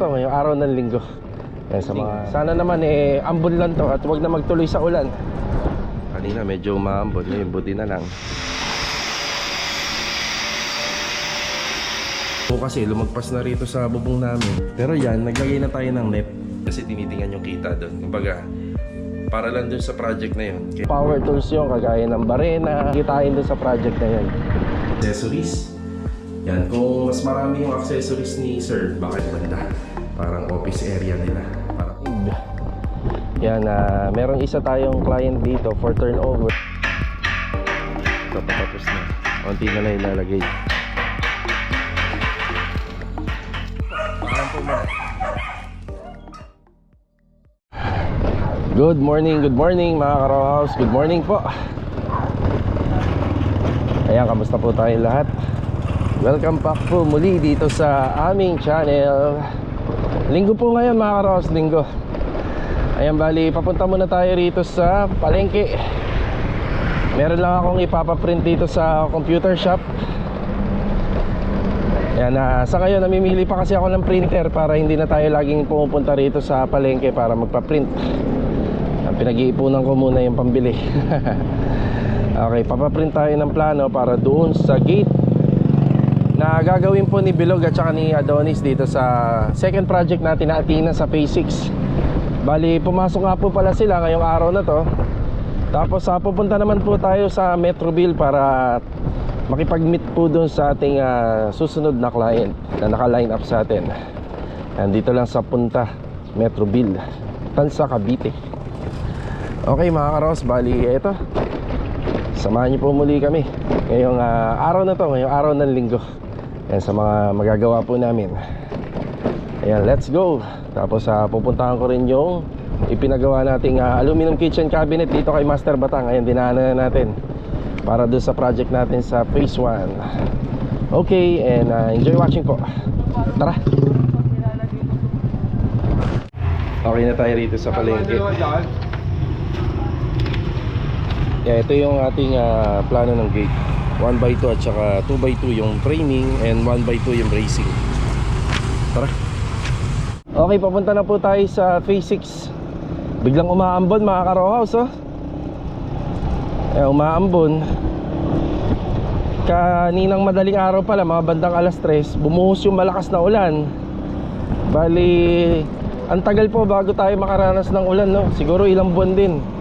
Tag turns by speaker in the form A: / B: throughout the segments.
A: Ito, ngayong araw ng linggo. Ayan, sa mga, sana naman eh, ambon lang to at wag na magtuloy sa ulan. Kanina medyo maambon, ngayon buti na lang. O kasi lumagpas na rito sa bubong namin. Pero yan, naglagay na tayo ng net. Kasi tinitingnan yung kita doon. Kumbaga, para lang dun sa project na yun. Power tools yung kagaya ng barena. Kitain dun sa project na yun. Accessories. Yan, kung mas marami yung accessories ni Sir, bakit banda? Parang office area nila. Parang Yan, ah, meron isa tayong client dito for turnover. Ito patapos na. Konti na lang ilalagay. Parang mo. Good morning, good morning mga Karaw House. Good morning po. Ayan, kamusta po tayo lahat? Welcome back po muli dito sa aming channel. Linggo po ngayon mga Karaw House, linggo. Ayan, bali, papunta muna tayo rito sa palengke. Meron lang akong ipapaprint dito sa computer shop. Ayan, ah, sa ngayon namimili pa kasi ako ng printer para hindi na tayo laging pumupunta rito sa palengke para magpa-print. Pinag-iipunan ko muna yung pambili. okay, papaprint tayo ng plano para doon sa gate na gagawin po ni Bilog at saka ni Adonis dito sa second project natin na Atina sa Phase 6. Bali, pumasok nga po pala sila ngayong araw na to. Tapos sa pupunta naman po tayo sa Metroville para makipag-meet po doon sa ating ah, susunod na client na naka-line up sa atin. Nandito lang sa Punta, Metroville, Tansa, Cavite. Okay mga karos, bali eto. Samahan niyo po muli kami ngayong ah, araw na to, ngayong araw ng linggo. Yan sa mga magagawa po namin. Ayan, let's go. Tapos ah, pupuntahan ko rin yung ipinagawa nating ah, aluminum kitchen cabinet dito kay Master Batang. Ayan, dinaanan na natin para doon sa project natin sa phase 1. Okay, and ah, enjoy watching po. Tara. Okay na tayo rito sa palengke. Yeah, ito yung ating ah, plano ng gate 1x2 at saka 2x2 yung framing and 1x2 yung bracing Tara. Okay, papunta na po tayo sa phase 6 Biglang umaambon mga karohouse oh. Eh, umaambon. Kaninang madaling araw pala mga bandang alas 3 Bumuhos yung malakas na ulan. Bali Ang tagal po bago tayo makaranas ng ulan no? Siguro ilang buwan din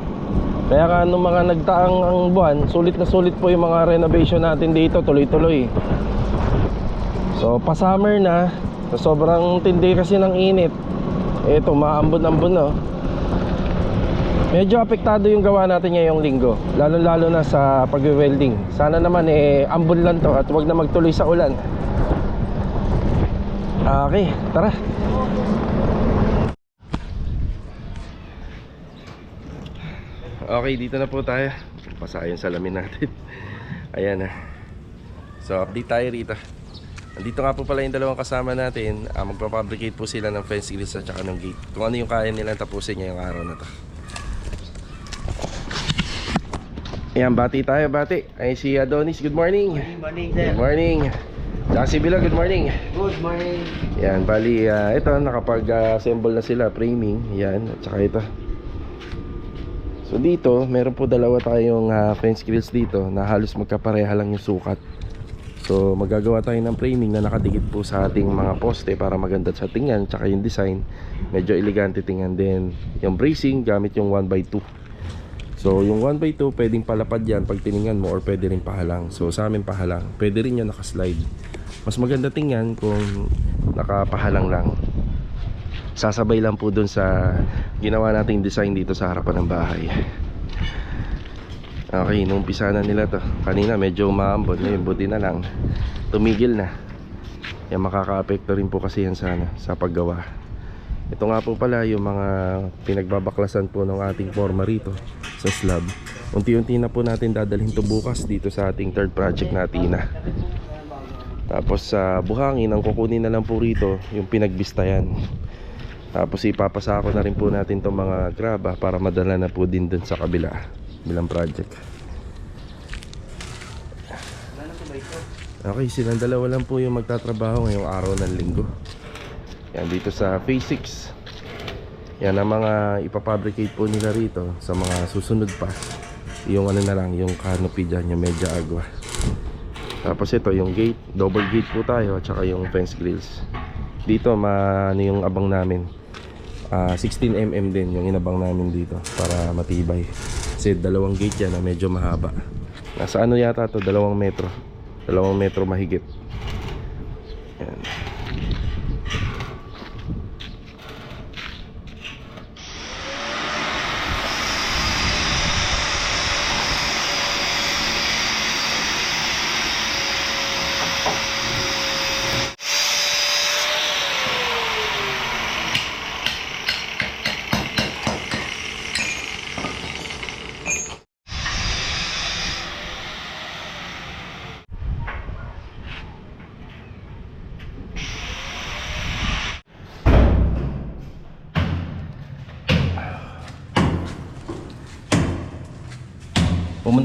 A: kaya nga nung mga nagtaang ang buwan, sulit na sulit po yung mga renovation natin dito, tuloy-tuloy. So, pa-summer na, so, sobrang tindi kasi ng init. Eto, maambon-ambon no. Medyo apektado yung gawa natin ngayong linggo, lalo-lalo na sa pag-welding. Sana naman eh ambon lang to at wag na magtuloy sa ulan. Okay, tara. Okay, dito na po tayo. Basa yung salamin natin. Ayan na. So, update tayo rito. Nandito nga po pala yung dalawang kasama natin. Ah, magpapabricate po sila ng fence grills at saka ng gate. Kung ano yung kaya nilang tapusin ngayong araw na to. Ayan, bati tayo, bati. Ay, si Adonis, good morning.
B: Good morning, sir.
A: Good morning. Tsaka si Bilo, good morning.
B: Good morning.
A: Yan, bali, ah, ito, nakapag-assemble na sila, framing. Yan, at saka ito. So dito, meron po dalawa tayong ah, fence grills dito na halos magkapareha lang yung sukat. So magagawa tayo ng framing na nakadikit po sa ating mga poste para maganda sa tingnan tsaka yung design medyo elegante tingnan din. Yung bracing gamit yung 1x2. So yung 1x2 pwedeng palapad yan pag tiningnan mo or pwede rin pahalang. So sa amin pahalang. Pwede rin yan nakaslide. Mas maganda tingnan kung nakapahalang lang sasabay lang po dun sa ginawa nating design dito sa harapan ng bahay. Okay, numpisa na nila to. Kanina medyo umaambon. Ngayon buti na lang. Tumigil na. Yan makaka-apekto rin po kasi yan sa, ano, sa paggawa. Ito nga po pala yung mga pinagbabaklasan po ng ating forma rito sa slab. Unti-unti na po natin dadalhin to bukas dito sa ating third project natin na tapos sa buhangin ang kukunin na lang po rito yung pinagbistayan tapos ipapasako na rin po natin itong mga graba para madala na po din dun sa kabila bilang project. Okay, silang dalawa lang po yung magtatrabaho ngayong araw ng linggo. Yan, dito sa Phase 6. Yan ang mga ipapabricate po nila rito sa mga susunod pa. Yung ano na lang, yung canopy dyan, yung medya agua. Tapos ito, yung gate, double gate po tayo, at saka yung fence grills. Dito, ma, ano yung abang namin. Ah, 16mm din yung inabang namin dito para matibay. Kasi dalawang gate yan na medyo mahaba. Nasa ano yata to dalawang metro. Dalawang metro mahigit. Yan.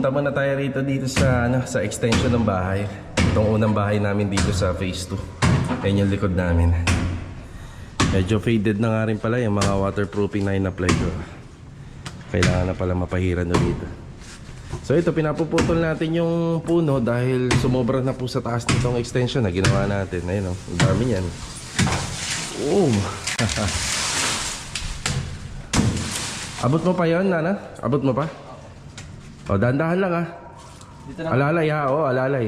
A: Pumunta muna tayo rito dito sa ano sa extension ng bahay. Itong unang bahay namin dito sa phase 2. Yan yung likod namin. Medyo faded na nga rin pala yung mga waterproofing na in-apply ko. Kailangan na pala mapahiran na dito. So ito, pinapuputol natin yung puno dahil sumobra na po sa taas nitong extension na ginawa natin. Ayun o, ang dami yan. Oh! Abot mo pa yon Nana? Abot mo pa? O, dahan-dahan lang ah.
B: Dito na.
A: Alalay ha, oo, alalay.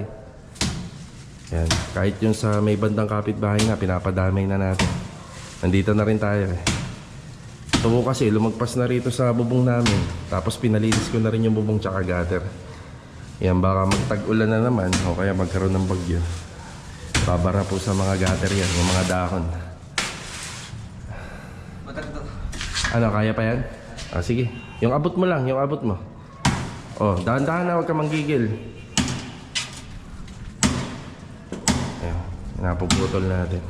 A: Yan, kahit yung sa may bandang kapitbahay nga, pinapadamay na natin. Nandito na rin tayo eh. Po kasi, lumagpas na rito sa bubong namin. Tapos pinalinis ko na rin yung bubong tsaka gutter. Yan, baka magtag-ulan na naman o kaya magkaroon ng bagyo. Babara po sa mga gutter yan, yung mga dahon. Ano, kaya pa yan? Ah, sige. Yung abot mo lang, yung abot mo. Oh, dahan-dahan na, huwag ka manggigil. Ayan, napuputol natin.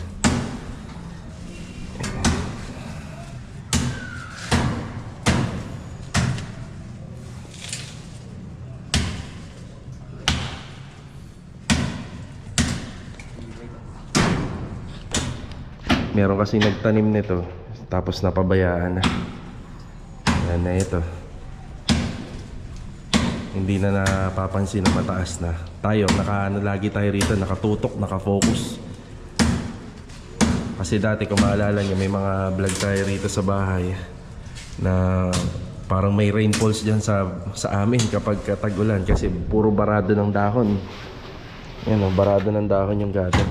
A: Meron kasi nagtanim nito, tapos napabayaan na. Yan na ito. Hindi na napapansin na mataas na. Tayo, naka, ano, lagi tayo rito, nakatutok, nakafocus. Kasi dati kung maalala nyo, may mga vlog tayo rito sa bahay na parang may rainfalls dyan sa, sa amin kapag tag-ulan kasi puro barado ng dahon. Yan o, barado ng dahon yung gutter.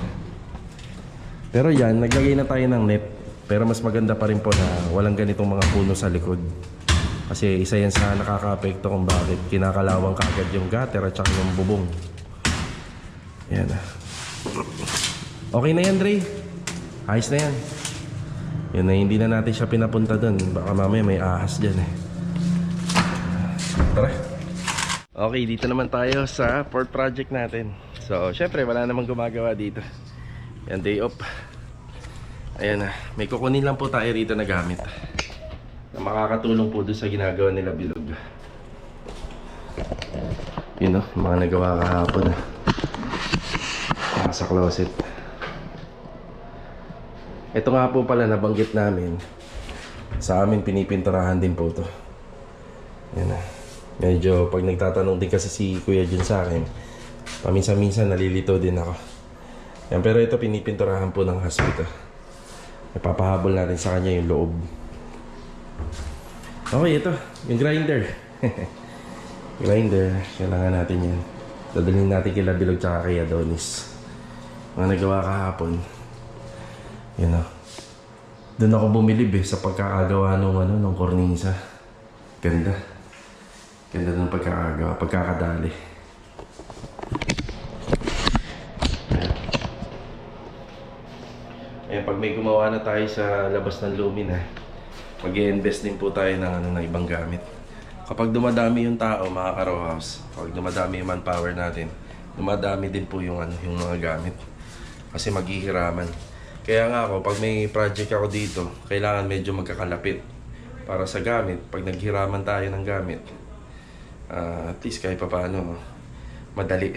A: Pero yan, naglagay na tayo ng net. Pero mas maganda pa rin po na walang ganitong mga puno sa likod. Kasi isa yan sa nakaka-apekto kung bakit kinakalawang kagad yung gutter at saka yung bubong. Yan. Okay na yan, Dre. Ayos na yan. Yun na, hindi na natin siya pinapunta doon. Baka mamaya may ahas dyan eh. Tara. Okay, dito naman tayo sa port project natin. So, syempre, wala namang gumagawa dito. Yan, day off. Ayan na. May kukunin lang po tayo rito na gamit. Makakatulong po doon sa ginagawa nila bilog. Yun o, mga nagawa kahapon. Nasa closet. Ito nga po pala nabanggit namin. Sa amin pinipinturahan din po to. Yan na. Medyo pag nagtatanong din kasi si Kuya Jun sa akin, paminsan-minsan nalilito din ako. Yan, pero ito pinipinturahan po ng hospital. Ipapahabol natin sa kanya yung loob. Okay, ito. Yung grinder. grinder. Kailangan natin yan. Dadalhin natin kila Bilog tsaka kay Adonis. Mga nagawa kahapon. Yun o. Doon ako bumilib eh sa pagkakagawa nung ano, nung kornisa. Ganda. Ganda ng pagkakagawa, pagkakadali. Eh, pag may gumawa na tayo sa labas ng Lumina, mag invest din po tayo ng, ano, ng ibang gamit. Kapag dumadami yung tao, mga ka-row house, kapag dumadami yung manpower natin, dumadami din po yung, ano, yung mga gamit. Kasi maghihiraman. Kaya nga ako, pag may project ako dito, kailangan medyo magkakalapit para sa gamit. Pag naghiraman tayo ng gamit, ah, at least kahit pa paano, madali.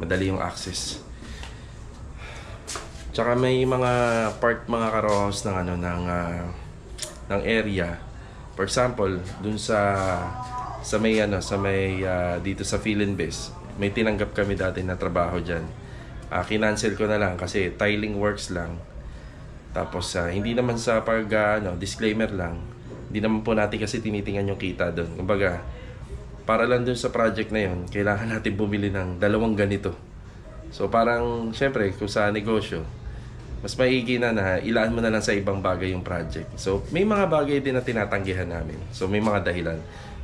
A: Madali yung access. Tsaka may mga part mga karohos ng ano ng ah, ng area. For example, dun sa sa may ano sa may ah, dito sa Philin Base, may tinanggap kami dati na trabaho diyan. Ah, kinancel ko na lang kasi tiling works lang. Tapos ah, hindi naman sa pag ah, ano, disclaimer lang. Hindi naman po natin kasi tinitingnan yung kita doon. Kumbaga, para lang dun sa project na yon, kailangan natin bumili ng dalawang ganito. So parang, syempre, kung sa negosyo, mas maigi na na ilaan mo na lang sa ibang bagay yung project. So may mga bagay din na tinatanggihan namin. So may mga dahilan.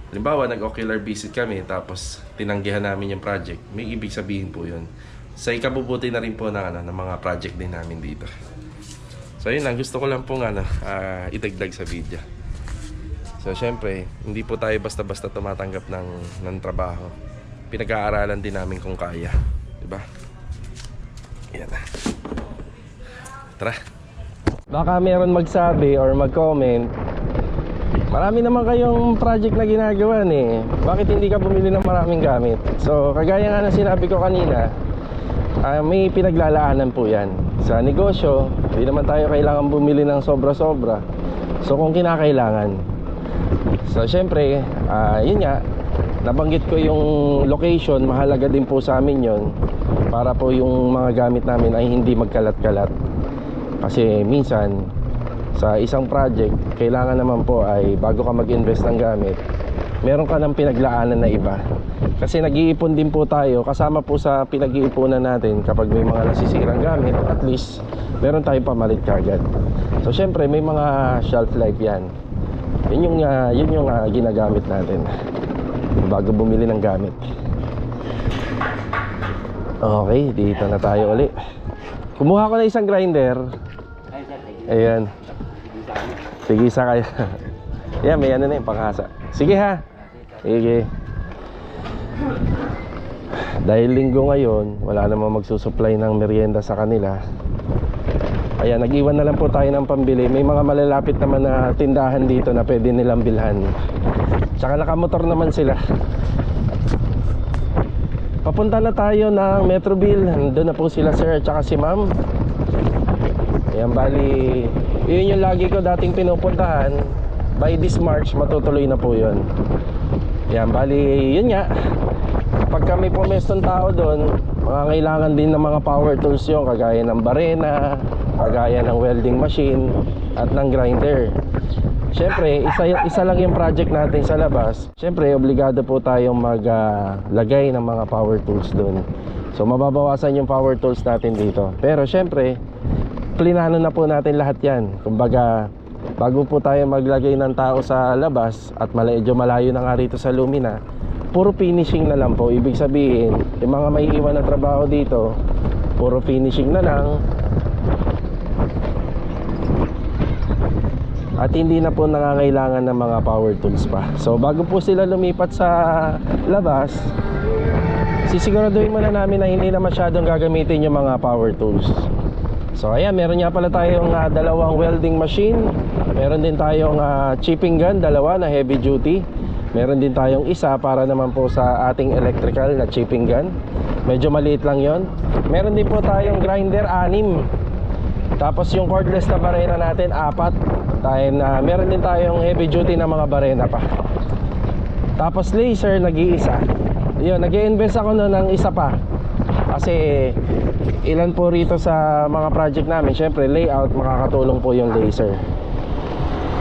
A: Halimbawa, nag-ocular visit kami tapos tinanggihan namin yung project. May ibig sabihin po yun. Sa ikabubuti na rin po ng, ano, ng mga project din namin dito. So yun lang, gusto ko lang pong ano, ah, idagdag sa video. So syempre, hindi po tayo basta-basta tumatanggap ng, ng trabaho. Pinag-aaralan din namin kung kaya. Diba? Yan na. Tara. Baka meron magsabi or mag-comment Marami naman kayong project na ginagawa eh. Bakit hindi ka bumili ng maraming gamit? So, kagaya nga ng sinabi ko kanina, ah, may pinaglalaanan po yan. Sa negosyo, hindi naman tayo kailangan bumili ng sobra-sobra. So, kung kinakailangan. So, syempre, ah, yun nga, nabanggit ko yung location, mahalaga din po sa amin yon para po yung mga gamit namin ay hindi magkalat-kalat. Kasi minsan, sa isang project, kailangan naman po ay bago ka mag-invest ng gamit, meron ka ng pinaglaanan na iba. Kasi nag-iipon din po tayo, kasama po sa pinag-iipunan natin kapag may mga nasisirang gamit, at least meron tayong pamalit kagad. So syempre may mga shelf life yan. Yun yung, ah, yun yung ah, ginagamit natin bago bumili ng gamit. Okay, dito na tayo uli. Kumuha ko na isang grinder. Ayan. Sige sa kayo. Yan, may ano na yung panghasa. Sige ha. Sige. Dahil linggo ngayon, wala namang magsusupply ng merienda sa kanila. Kaya nag-iwan na lang po tayo ng pambili. May mga malalapit naman na tindahan dito na pwede nilang bilhan. Tsaka nakamotor naman sila. Papunta na tayo ng Metroville. Doon na po sila sir at si ma'am. Ayan, bali, yun yung lagi ko dating pinupuntahan. By this March, matutuloy na po yun. Ayan, bali, yun nga. Pag kami pumestong tao doon, kailangan din ng mga power tools yun, kagaya ng barena, kagaya ng welding machine, at ng grinder. Siyempre, isa, isa lang yung project natin sa labas. Siyempre, obligado po tayong maglagay ng mga power tools doon. So, mababawasan yung power tools natin dito. Pero siyempre, plinano na po natin lahat yan. Kumbaga, bago po tayo maglagay ng tao sa labas at medyo malayo na nga rito sa Lumina, puro finishing na lang po. Ibig sabihin, yung mga may iwan na trabaho dito, puro finishing na lang. At hindi na po nangangailangan ng mga power tools pa. So bago po sila lumipat sa labas, sisiguraduhin muna namin na hindi na masyadong gagamitin yung mga power tools. So ayan, meron nga pala tayong ah, dalawang welding machine. Meron din tayong ah, chipping gun, dalawa na heavy duty. Meron din tayong isa para naman po sa ating electrical na chipping gun. Medyo maliit lang yon. Meron din po tayong grinder, anim. Tapos yung cordless na barena natin, apat. Tayo na meron din tayong heavy duty na mga barena pa. Tapos laser, nag-iisa. Yun, nag invest ako noon ng isa pa. Kasi ilan po rito sa mga project namin, syempre layout, makakatulong po yung laser.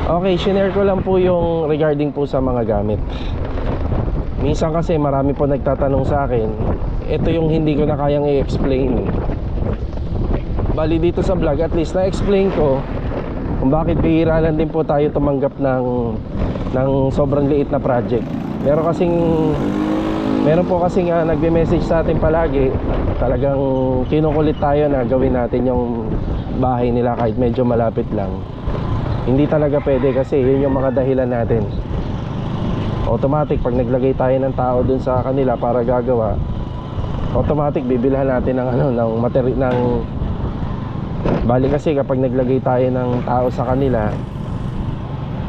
A: Okay, shinare ko lang po yung regarding po sa mga gamit. Minsan kasi marami po nagtatanong sa akin, ito yung hindi ko na kayang i-explain. Bali dito sa vlog, at least na-explain ko kung bakit bihira din po tayo tumanggap ng ng sobrang liit na project. Meron kasing meron po kasing uh, nagbe-message sa atin palagi, talagang kinukulit tayo na gawin natin yung bahay nila kahit medyo malapit lang. Hindi talaga pwede kasi yun yung mga dahilan natin. Automatic pag naglagay tayo ng tao dun sa kanila para gagawa, automatic bibilhan natin ng ano ng materi ng Bali kasi kapag naglagay tayo ng tao sa kanila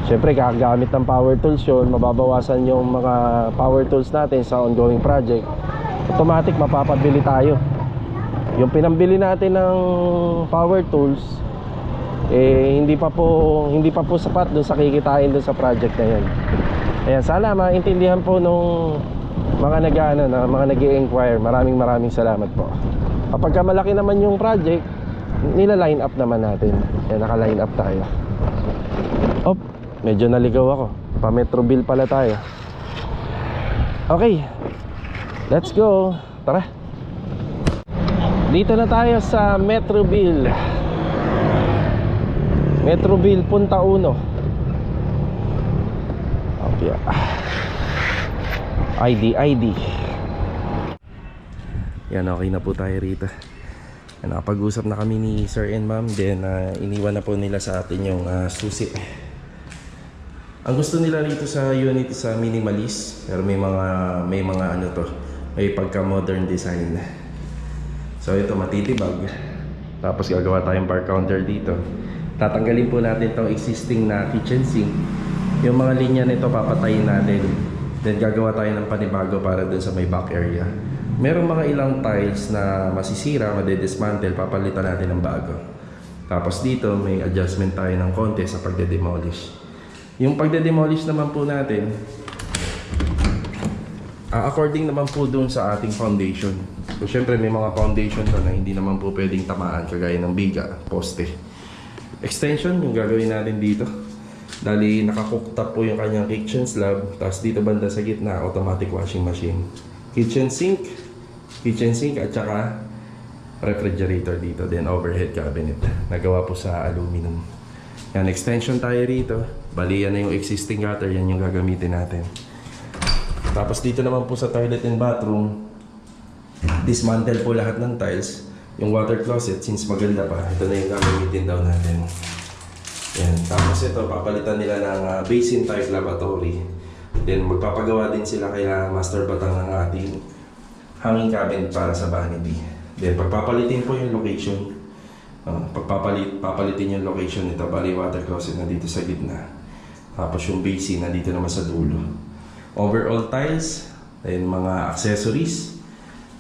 A: Siyempre gagamit ng power tools yun Mababawasan yung mga power tools natin sa ongoing project Automatic mapapabili tayo yung pinambili natin ng power tools eh hindi pa po hindi pa po sapat doon sa kikitain doon sa project na yun. Ayan, sana maintindihan po nung mga nag ano, na mga nag inquire Maraming maraming salamat po. Kapag ka malaki naman yung project, nila-line up naman natin. Ayan, naka-line up tayo. Op, medyo naligaw ako. Pa Metro Bill pala tayo. Okay. Let's go. Tara. Dito na tayo sa Metroville. Metroville Punta Uno. Okay. ID, ID. Yan, okay na po tayo rito. Yan, Nakapag-usap na kami ni Sir and Ma'am. Then, ah, iniwan na po nila sa atin yung ah, susi. Ang gusto nila rito sa unit sa minimalist, pero may mga may mga ano to, may pagka modern design. So ito matitibag. Tapos gagawa tayong bar counter dito. Tatanggalin po natin tong existing na kitchen sink. Yung mga linya nito papatayin natin. Then gagawa tayo ng panibago para dun sa may back area. Merong mga ilang tiles na masisira, madedismantle, papalitan natin ng bago. Tapos dito may adjustment tayo ng konti sa pagde-demolish. Yung pagde-demolish naman po natin, ah, according naman po dun sa ating foundation. So, syempre may mga foundation to na hindi naman po pwedeng tamaan kagaya ng biga, poste. Extension, yung gagawin natin dito. Dali naka-cooktop po yung kanyang kitchen slab. Tapos dito banda sa gitna, automatic washing machine. Kitchen sink, kitchen sink at saka refrigerator dito. Then overhead cabinet. Nagawa po sa aluminum. Yan, extension tayo rito. Bali, yan na yung existing gutter. Yan yung gagamitin natin. Tapos dito naman po sa toilet and bathroom, dismantle po lahat ng tiles. Yung water closet, since maganda pa, ito na yung gagamitin daw natin. Yan. Tapos ito, papalitan nila ng ah, basin type lavatory. Then magpapagawa din sila kaya Master Batang ng ating hanging cabinet para sa vanity. Then pagpapalitin po yung location. Uh, pagpapalit, papalitin yung location nito, bali water closet na dito sa gitna. Tapos yung basin na dito naman sa dulo. Overall tiles, then mga accessories.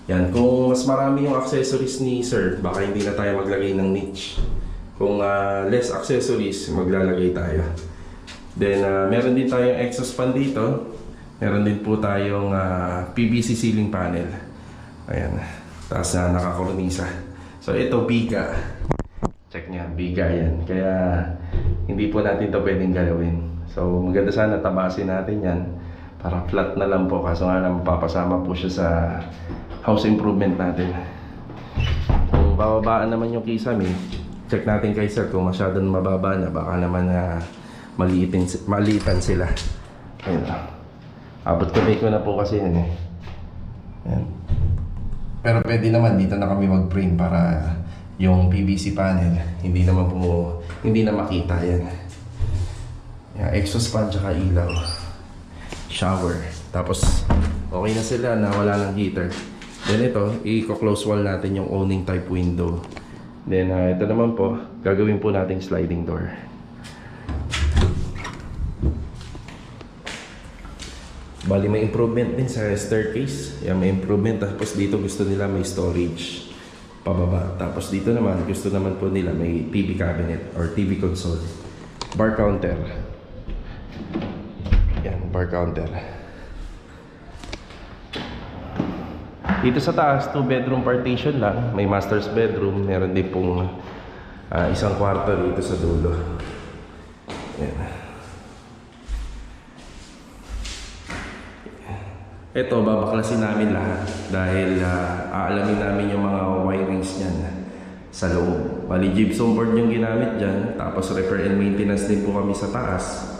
A: Yan, kung mas marami yung accessories ni sir, baka hindi na tayo maglagay ng niche. Kung ah, less accessories, maglalagay tayo. Then, ah, meron din tayong exhaust fan dito. Meron din po tayong ah, PVC ceiling panel. Ayan. Tapos na nakakornisa. So, ito, biga. Check niya, biga yan. Kaya, hindi po natin to pwedeng galawin. So, maganda sana tabasin natin yan. Para flat na lang po. Kaso nga lang, mapapasama po siya sa house improvement natin. Kung bababaan naman yung kisame, check natin kay sir kung masyadong mababa na. Baka naman na maliitin, maliitan sila. Ayun. Abot kamay ko na po kasi yan eh. Yan. Pero pwede naman dito na kami mag-frame para yung PVC panel hindi naman po hindi na makita yan. Yan, exhaust fan tsaka ilaw. Shower. Tapos okay na sila na wala ng heater. Then ito, i-close wall natin yung owning type window. Then ah, ito naman po, gagawin po nating sliding door. Bali may improvement din sa staircase. Yan, may improvement. Tapos dito gusto nila may storage pababa. Tapos dito naman, gusto naman po nila may TV cabinet or TV console. Bar counter. Yan, bar counter. Dito sa taas, two bedroom partition lang. May master's bedroom. Meron din pong ah, isang kwarto dito sa dulo. Yan. Ito, babaklasin namin lahat dahil ah, aalamin namin yung mga wirings niyan sa loob. Bali, gypsum board yung ginamit dyan. Tapos repair and maintenance din po kami sa taas.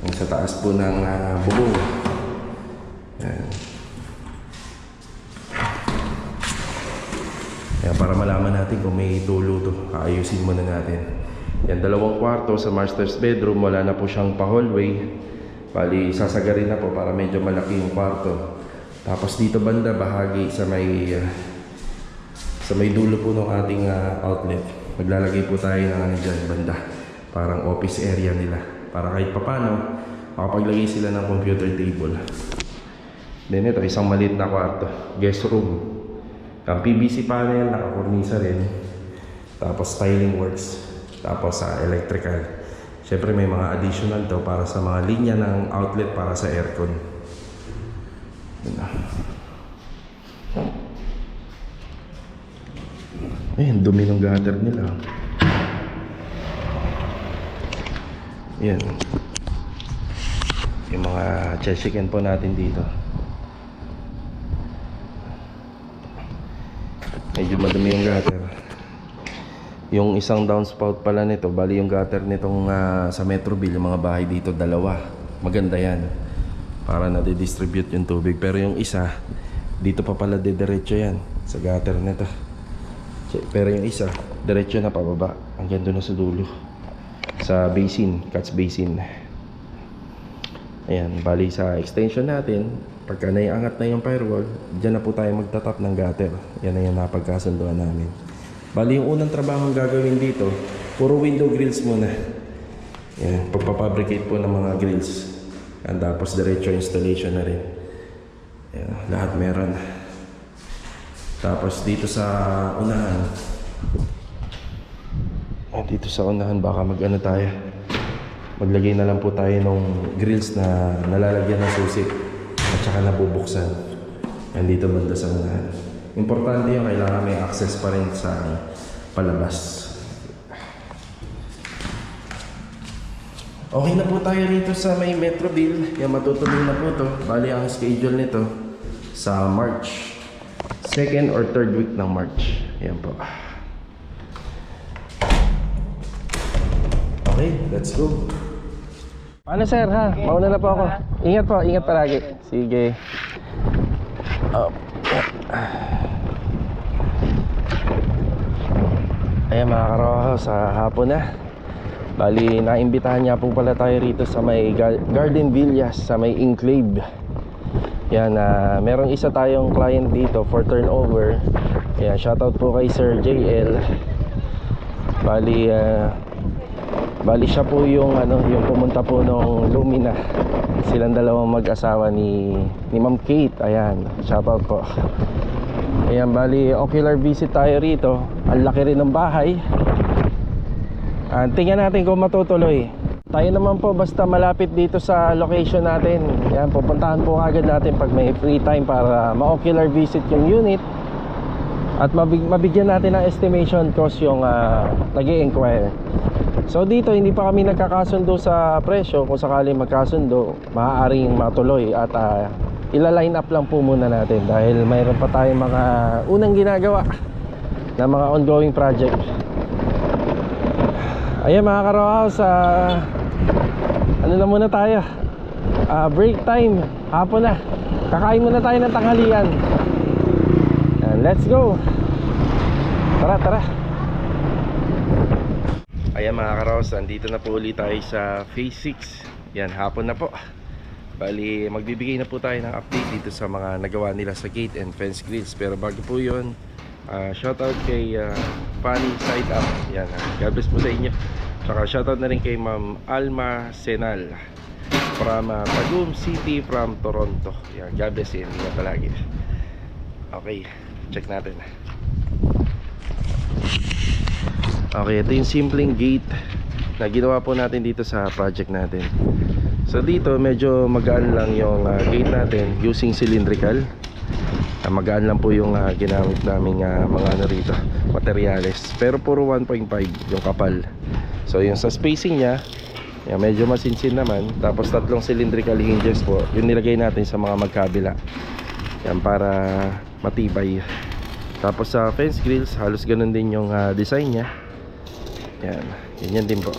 A: Yung sa taas po ng ah, bubong. Yan. Yan, para malaman natin kung may tulo to, aayusin muna natin. Yan, dalawang kwarto sa master's bedroom, wala na po siyang pa-hallway. Bali, sasagarin na po para medyo malaki yung kwarto. Tapos dito banda, bahagi sa may ah, sa may dulo po ng ating ah, outlet. Maglalagay po tayo ng ano dyan, banda. Parang office area nila. Para kahit papano, makapaglagay sila ng computer table. Then ito, isang maliit na kwarto. Guest room. Ang PVC panel, nakakornisa rin. Tapos styling works. Tapos sa electrical. Siyempre may mga additional to para sa mga linya ng outlet para sa aircon. Yun na. Eh, dumi ng gutter nila. Yan. Yung mga chicken po natin dito. Medyo madumi yung gutter. Yung isang downspout pala nito, bali yung gutter nitong ah, sa Metroville, yung mga bahay dito, dalawa. Maganda yan. Para na-distribute yung tubig. Pero yung isa, dito pa pala didiretso yan sa gutter nito. Pero yung isa, diretso na pababa. Hanggang doon na sa dulo. Sa basin, catch basin. Ayan, bali sa extension natin, pagka naiangat na yung firewall, dyan na po tayo magtatap ng gutter. Yan na yung napagkasunduan namin. Bali yung unang trabaho ang gagawin dito, puro window grills muna. Yan, pagpapabricate po ng mga grills. And tapos diretso installation na rin. Yan, lahat meron. Tapos dito sa unahan, ah, dito sa unahan baka mag-ano tayo. Maglagay na lang po tayo ng grills na nalalagyan ng susi at saka nabubuksan. Yan dito banda sa unahan. Importante yung kailangan may access pa rin sa palabas. Okay na po tayo rito sa may Metroville. Yan matutuloy na po to. Bali ang schedule nito sa March. Second or third week ng March. Yan po. Let's go. Paano sir ha? Mauna na po ako. Ingat po, ingat palagi. Sige. Up. Ayan mga karoho, sa hapon na. Bali, naimbitahan niya po pala tayo rito sa may Gar- Garden Villas, sa may Enclave. Yan, ah, merong isa tayong client dito for turnover. Yan, shoutout po kay Sir JL. Bali, ah, bali siya po yung ano, yung pumunta po nung Lumina. Silang dalawang mag-asawa ni ni Ma'am Kate. Ayan, shoutout po. Ayan, bali ocular visit tayo rito. Ang laki rin ng bahay. Ah, tingnan natin kung matutuloy. Tayo naman po basta malapit dito sa location natin. Yan, pupuntahan po agad natin pag may free time para ma-ocular visit yung unit. At mabig mabigyan natin ng estimation cost yung uh, nag inquire So dito hindi pa kami nagkakasundo sa presyo. Kung sakaling magkasundo, maaaring matuloy at uh, ila-line up lang po muna natin dahil mayroon pa tayong mga unang ginagawa na mga ongoing project. Ayan mga karohaus, ah, ano na muna tayo? Ah, break time, hapon na. Kakain muna tayo ng tanghalian. Let's go. Tara, tara. Ayan mga karohaus, andito na po ulit tayo sa Phase 6. Yan, hapon na po. Bali, magbibigay na po tayo ng update dito sa mga nagawa nila sa gate and fence grills. Pero bago po yun, uh, shoutout kay uh, Fanny Side Up. Yan, ah, God bless po sa inyo. Tsaka shoutout na rin kay Ma'am Alma Senal from uh, Tagum City from Toronto. Yan, God bless yun. Ingat palagi. Okay, check natin. Okay, ito yung simpleng gate na ginawa po natin dito sa project natin. So dito medyo magaan lang yung uh, gate natin using cylindrical. Uh, magaan lang po yung uh, ginamit naming uh, mga ano rito, materyales. Pero puro 1.5 yung kapal. So yung sa spacing niya, yan, medyo masinsin naman. Tapos tatlong cylindrical hinges po, yung nilagay natin sa mga magkabila. Yan para matibay. Tapos sa fence grills, halos ganun din yung uh, design niya. Yan, ganyan din po.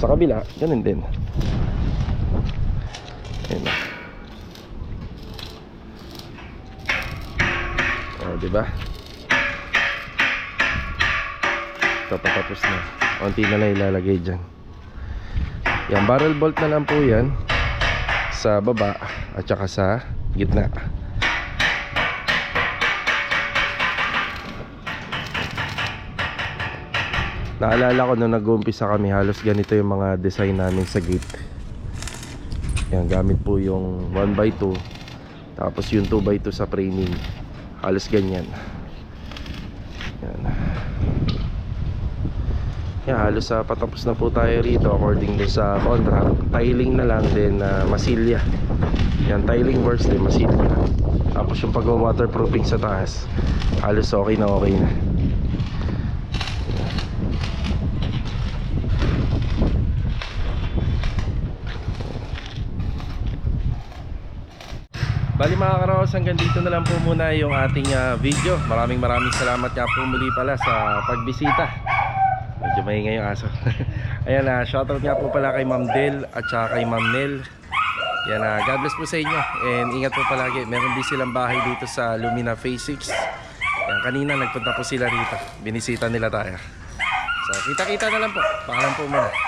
A: Sa kabila, ganun din. Ayan. Oh, di ba? Ito patapos na. Unti na lang ilalagay diyan. Yan, barrel bolt na lang po 'yan sa baba at saka sa gitna. Naalala ko nung nag-uumpisa kami halos ganito yung mga design namin sa gate. Yan, gamit po yung 1x2 tapos yung 2x2 sa framing. halos ganyan. Yan. Yan halos sa patapos na po tayo rito according to sa contract. Tiling na lang din na masilya. Yan tiling works din masilya. Tapos yung pag waterproofing sa taas halos okay na okay na Bali mga karaos, hanggang dito na lang po muna yung ating ah, video. Maraming maraming salamat nga po muli pala sa pagbisita. Medyo maingay yung aso. Ayan na, shoutout nga po pala kay Ma'am Del at saka kay Ma'am Nel. Yan na, God bless po sa inyo. And ingat po palagi. Meron din silang bahay dito sa Lumina Phase 6. Yan, kanina nagpunta po sila rito. Binisita nila tayo. So, kita-kita na lang po. Paalam po muna.